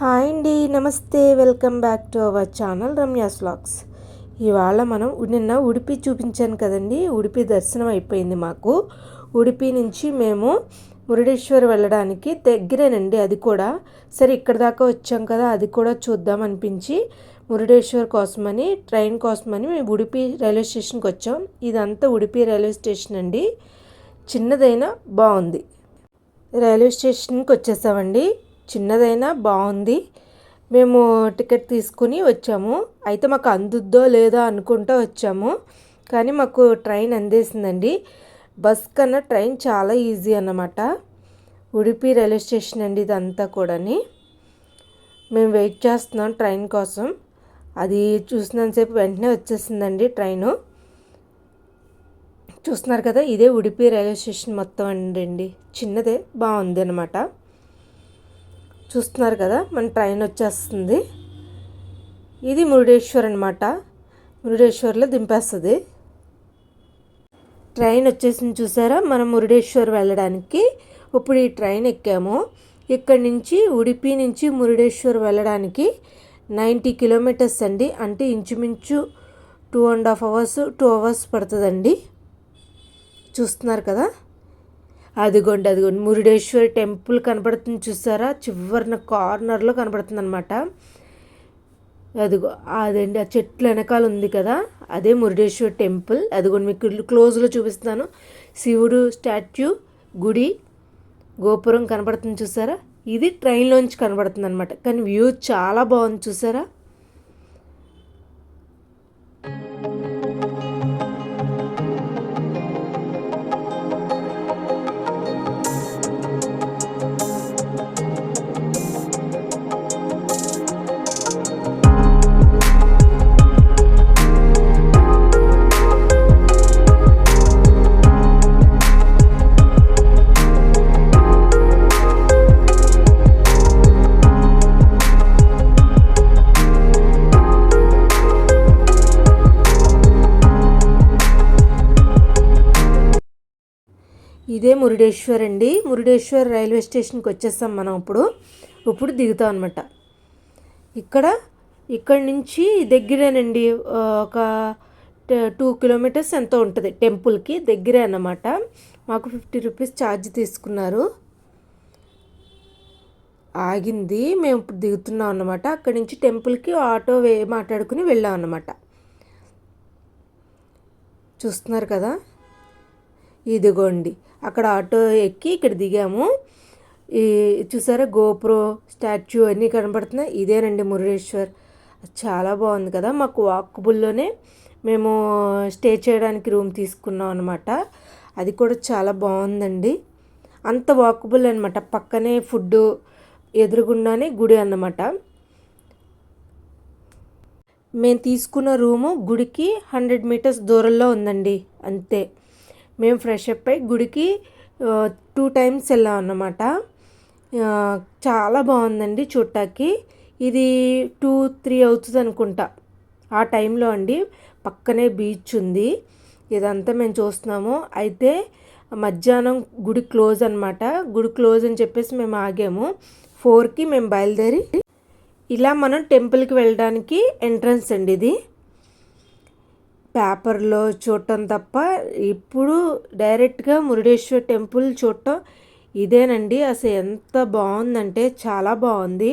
Hi అండి నమస్తే. Welcome back to our channel Ramya's vlogs. ఇవాళ మనం నిన్న ఉడిపి చూపించాను కదండి. ఉడిపి దర్శనం అయిపోయింది మాకు. ఉడిపి నుంచి మేము మురుడేశ్వర్ వెళ్ళడానికి దగ్గరేనండి అది కూడా. సరే ఇక్కడ దాకా వచ్చాం కదా అది కూడా చూద్దాం అనిపించి మురుడేశ్వర్ కోసమని ట్రైన్ కోసమని మేము ఉడిపి రైల్వే స్టేషన్కి వచ్చాం. ఇదంతా ఉడిపి రైల్వే స్టేషన్ అండి. చిన్నదైనా బాగుంది. రైల్వే స్టేషన్కి వచ్చేసామండి. చిన్నదైనా బాగుంది. మేము టికెట్ తీసుకుని వచ్చాము. అయితే మాకు అందుద్దో లేదో అనుకుంటూ వచ్చాము. కానీ మాకు ట్రైన్ అందేసిందండి. బస్ కన్నా ట్రైన్ చాలా ఈజీ అన్నమాట. ఉడిపి రైల్వే స్టేషన్ అండి ఇదంతా కూడాని. మేము వెయిట్ చేస్తున్నాం ట్రైన్ కోసం. అది చూసినంతసేపు వెంటనే వచ్చేసిందండి ట్రైను. చూస్తున్నారు కదా ఇదే ఉడిపి రైల్వే స్టేషన్ మొత్తం అండి. చిన్నదే బాగుంది అనమాట చూస్తున్నారు కదా మన ట్రైన్ వచ్చేస్తుంది. ఇది మురుడేశ్వర్ అనమాట మురుడేశ్వర్లో దింపేస్తుంది. ట్రైన్ వచ్చేసింది చూసారా? మనం మురుడేశ్వర్ వెళ్ళడానికి ఇప్పుడు ఈ ట్రైన్ ఎక్కాము. ఇక్కడి నుంచి ఉడిపి నుంచి మురుడేశ్వర్ వెళ్ళడానికి నైంటీ కిలోమీటర్స్ అండి. అంటే ఇంచుమించు two and half hours two hours పడుతుందండి. చూస్తున్నారు కదా? అదిగోండి అదిగోండి. మురుడేశ్వరి టెంపుల్ కనబడుతుంది చూసారా? చివరిన కార్నర్లో కనబడుతుంది అనమాట అదిగో అదండి ఆ చెట్ల వెనకాల ఉంది కదా? అదే మురుడేశ్వర టెంపుల్. అదిగోండి మీకు క్లోజ్లో చూపిస్తాను శివుడు స్టాచ్యూ గుడి గోపురం కనబడుతుంది చూసారా? ఇది ట్రైన్లోంచి కనబడుతుంది అనమాట కానీ వ్యూ చాలా బాగుంది చూసారా? ఇదే మురుడేశ్వర్ అండి. మురుడేశ్వర్ రైల్వే స్టేషన్కి వచ్చేస్తాం మనం ఇప్పుడు. ఇప్పుడు దిగుతాం అనమాట ఇక్కడ ఇక్కడ నుంచి దగ్గరేనండి. ఒక టూ కిలోమీటర్స్ ఎంతో ఉంటుంది. టెంపుల్కి దగ్గరే అన్నమాట. మాకు ఫిఫ్టీ రూపీస్ ఛార్జ్ తీసుకున్నారు. ఆగింది. మేము ఇప్పుడు దిగుతున్నాం అన్నమాట. అక్కడి నుంచి టెంపుల్కి ఆటో వే మాట్లాడుకుని వెళ్ళాం అన్నమాట. చూస్తున్నారు కదా? ఇదిగోండి. అక్కడ ఆటో ఎక్కి ఇక్కడ దిగాము. ఈ చూసారా గోప్రో స్టాచ్యూ అన్నీ కనబడుతున్నాయి ఇదేనండి మురుడేశ్వర్. చాలా బాగుంది కదా. మాకు వాకబుల్లోనే మేము స్టే చేయడానికి రూమ్ తీసుకున్నాం అనమాట అది కూడా చాలా బాగుందండి. అంత వాకబుల్ అనమాట పక్కనే ఫుడ్ ఎదురుగుండానే గుడి అన్నమాట. మేము తీసుకున్న రూము గుడికి హండ్రెడ్ మీటర్స్ దూరంలో ఉందండి. అంతే. మేము ఫ్రెష్ అప్ అయి గుడికి టూ టైమ్స్ వెళ్ళాం అన్నమాట. చాలా బాగుందండి చూడటానికి ఇది టూ త్రీ అవుతుంది అనుకుంటా. ఆ టైంలో అండి పక్కనే బీచ్ ఉంది. ఇదంతా మేము చూస్తున్నాము. అయితే మధ్యాహ్నం గుడి క్లోజ్ అనమాట గుడి క్లోజ్ అని చెప్పేసి మేము ఆగాము. ఫోర్కి మేము బయలుదేరి ఇలా మనం టెంపుల్కి వెళ్ళడానికి ఎంట్రన్స్ అండి ఇది. పేపర్లో చూడటం తప్ప ఇప్పుడు డైరెక్ట్గా మురుడేశ్వర్ టెంపుల్ చూడటం ఇదేనండి. అసలు ఎంత బాగుందంటే చాలా బాగుంది.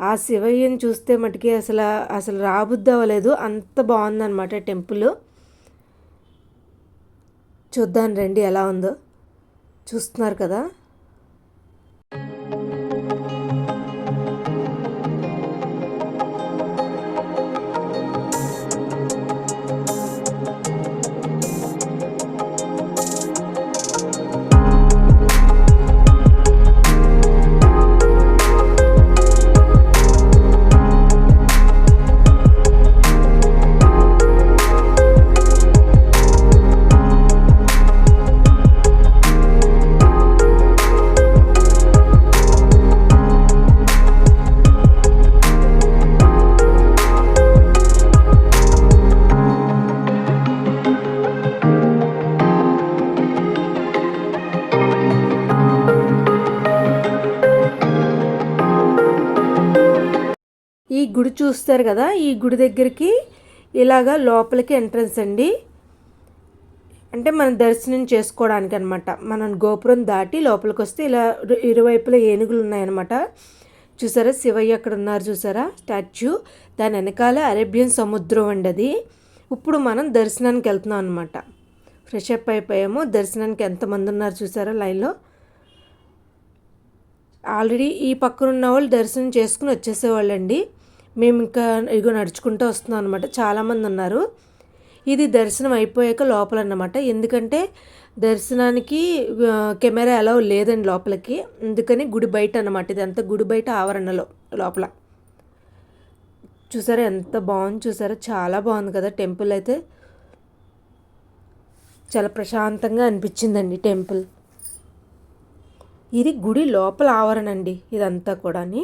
ఆ శివయ్యని చూస్తే మటుకి అసలు అసలు రాబుద్ది అవ్వలేదు. అంత బాగుందన్నమాట టెంపుల్. చూద్దాం రండి ఎలా ఉందో. చూస్తున్నారు కదా? గుడి చూస్తారు కదా ఈ గుడి దగ్గరికి ఇలాగా లోపలికి ఎంట్రన్స్ అండి. అంటే మనం దర్శనం చేసుకోవడానికి అనమాట మనం గోపురం దాటి లోపలికి వస్తే ఇలా ఇరువైపులా ఏనుగులు ఉన్నాయన్నమాట చూసారా శివయ్య అక్కడ ఉన్నారు చూసారా? స్టాచ్యూ. దాని వెనకాల అరేబియన్ సముద్రం అండి అది. ఇప్పుడు మనం దర్శనానికి వెళ్తున్నాం అనమాట. ఫ్రెష్ అప్ అయిపోయాము. దర్శనానికి ఎంతమంది ఉన్నారు చూసారా లైన్లో? ఆల్రెడీ ఈ పక్కన ఉన్న వాళ్ళు దర్శనం చేసుకుని వచ్చేసేవాళ్ళండి. మేము ఇంకా ఇగో నడుచుకుంటూ వస్తున్నాం అనమాట చాలామంది ఉన్నారు. ఇది దర్శనం అయిపోయాక లోపల అన్నమాట ఎందుకంటే దర్శనానికి కెమెరా ఎలా లేదండి లోపలికి. అందుకని గుడి బయట అనమాట ఇదంతా గుడి బయట ఆవరణలో లోపల. చూసారా ఎంత బాగుంది చూసారా? చాలా బాగుంది కదా టెంపుల్ అయితే. చాలా ప్రశాంతంగా అనిపించిందండి టెంపుల్. ఇది గుడి లోపల ఆవరణ అండి ఇదంతా కూడాని.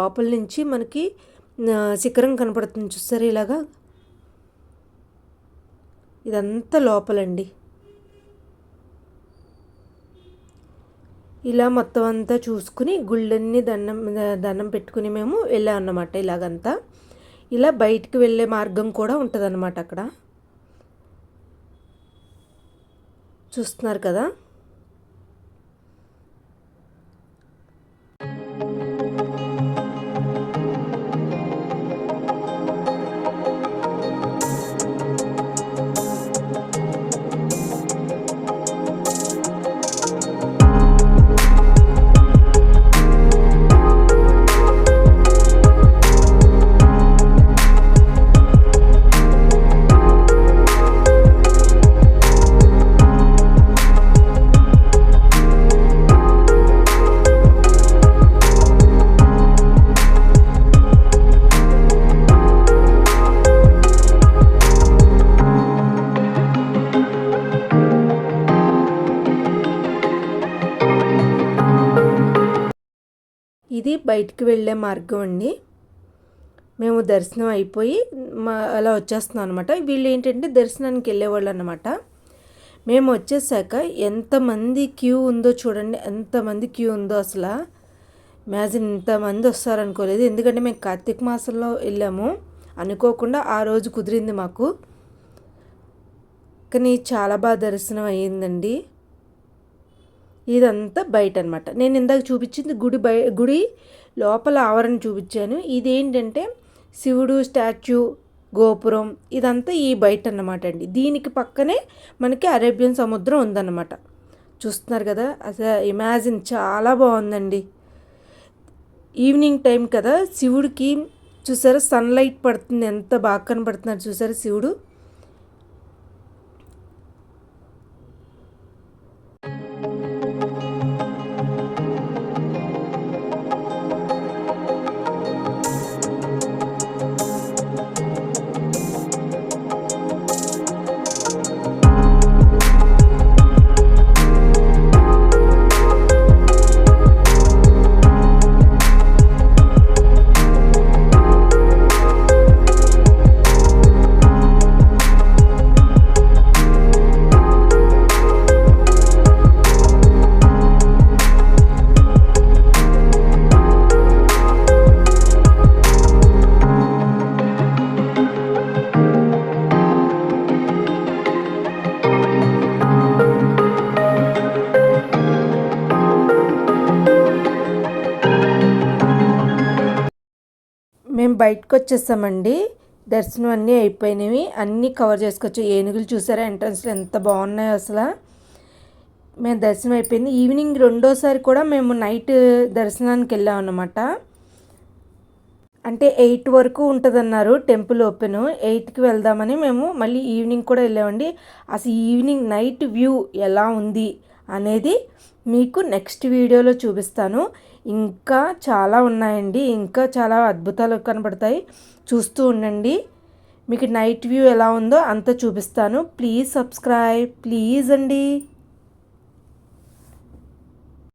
లోపల నుంచి మనకి శిఖరం కనపడుతుంది చూస్తారు ఇలాగా? ఇదంతా లోపలండి. ఇలా మొత్తం అంతా చూసుకుని గుళ్ళన్ని దండం దండం పెట్టుకుని మేము వెళ్ళాం అన్నమాట ఇలాగంతా. ఇలా బయటికి వెళ్ళే మార్గం కూడా ఉంటుంది అక్కడ. చూస్తున్నారు కదా? ఇది బయటికి వెళ్ళే మార్గం అండి. మేము దర్శనం అయిపోయి మా అలా వచ్చేస్తున్నాం అనమాట వీళ్ళు ఏంటంటే దర్శనానికి వెళ్ళేవాళ్ళు అనమాట మేము వచ్చేసాక ఎంతమంది క్యూ ఉందో చూడండి. ఎంతమంది క్యూ ఉందో అసలు. మ్యాజిన్ ఇంతమంది వస్తారనుకోలేదు ఎందుకంటే మేము కార్తీక మాసంలో వెళ్ళాము. అనుకోకుండా ఆ రోజు కుదిరింది మాకు. కానీ చాలా బాగా దర్శనం అయ్యిందండి. ఇదంతా బయట అనమాట నేను ఇందాక చూపించింది గుడి బయ గుడి లోపల ఆవరణ చూపించాను. ఇదేంటంటే శివుడు స్టాచ్యూ గోపురం ఇదంతా ఈ బయట అన్నమాట అండి. దీనికి పక్కనే మనకి అరేబియన్ సముద్రం ఉందన్నమాట. చూస్తున్నారు కదా? అసలు ఇమాజిన్ చాలా బాగుందండి. ఈవినింగ్ టైం కదా? శివుడికి చూసారా? సన్లైట్ పడుతుంది. ఎంత బాగా కనబడుతున్నారు చూసారా శివుడు? బయటకు వచ్చేసామండి దర్శనం అన్నీ అయిపోయినవి. అన్నీ కవర్ చేసుకోవచ్చు ఏనుగులు చూసారా? ఎంట్రన్స్లో ఎంత బాగున్నాయో అసలు. మేము దర్శనం అయిపోయింది. ఈవినింగ్ రెండోసారి కూడా మేము నైట్ దర్శనానికి వెళ్ళాం అన్నమాట అంటే ఎయిట్ వరకు ఉంటుందన్నారు టెంపుల్ ఓపెన్. ఎయిట్కి వెళ్దామని మేము మళ్ళీ ఈవినింగ్ కూడా వెళ్ళామండి. అసలు ఈవినింగ్ నైట్ వ్యూ ఎలా ఉంది? అనేది మీకు నెక్స్ట్ వీడియోలో చూపిస్తాను. ఇంకా చాలా ఉన్నాయండి. ఇంకా చాలా అద్భుతాలు కనబడతాయి. చూస్తూ ఉండండి. మీకు నైట్ వ్యూ ఎలా ఉందో అంతా చూపిస్తాను. Please subscribe. ప్లీజ్ అండి.